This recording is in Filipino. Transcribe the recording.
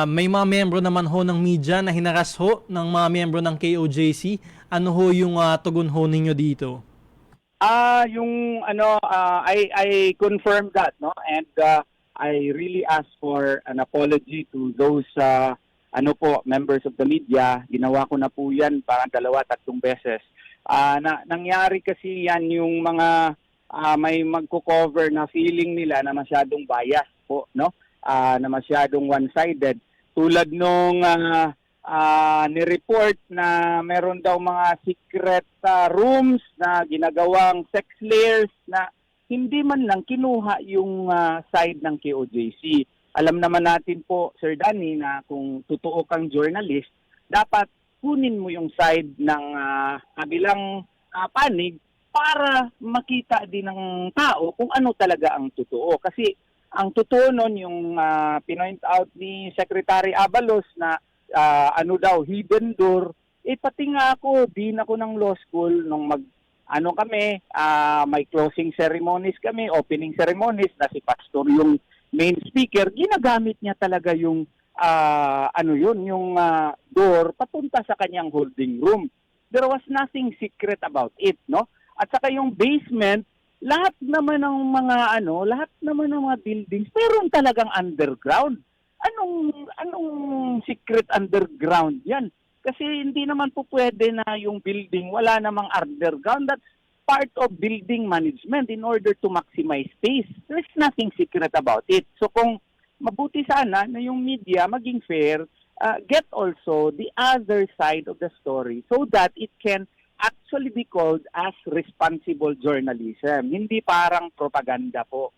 Ah, may mga membro naman ho ng media na hinaras ho ng mga membro ng KOJC. Ano ho yung ah, tugon ho ninyo dito? Ah, yung ano, ah, I I confirm that, no? And uh, I really ask for an apology to those uh, ano po, members of the media. Ginawa ko na po 'yan parang dalawa, tatlong beses. Ah, na, nangyari kasi 'yan yung mga ah, may magko-cover na feeling nila na masyadong bias po, no? Ah, na masyadong one-sided. Tulad nung ah, ah, ni-report na meron daw mga secret ah, rooms na ginagawang sex layers na hindi man lang kinuha yung ah, side ng KOJC. Alam naman natin po, Sir Danny, na kung totoo kang journalist, dapat kunin mo yung side ng ah, kabilang ah, panig para makita din ng tao kung ano talaga ang totoo. Kasi ang totoo nun yung ah, pinoint out ni Secretary Abalos na ah, ano daw, hidden door. Eh pati nga ako, din ako ng law school nung mag ano kami, ah, may closing ceremonies kami, opening ceremonies na si pastor yung main speaker, ginagamit niya talaga yung ah, ano yun, yung ah, door papunta sa kanyang holding room. There was nothing secret about it, no? At saka yung basement, lahat naman ng mga ano, lahat naman ng mga buildings, meron talagang underground. Anong anong secret underground 'yan? Kasi hindi naman po pwede na yung building wala namang underground. That's part of building management in order to maximize space. There's nothing secret about it. So kung mabuti sana na yung media maging fair, uh, get also the other side of the story so that it can actually be called as responsible journalism. Hindi parang propaganda po.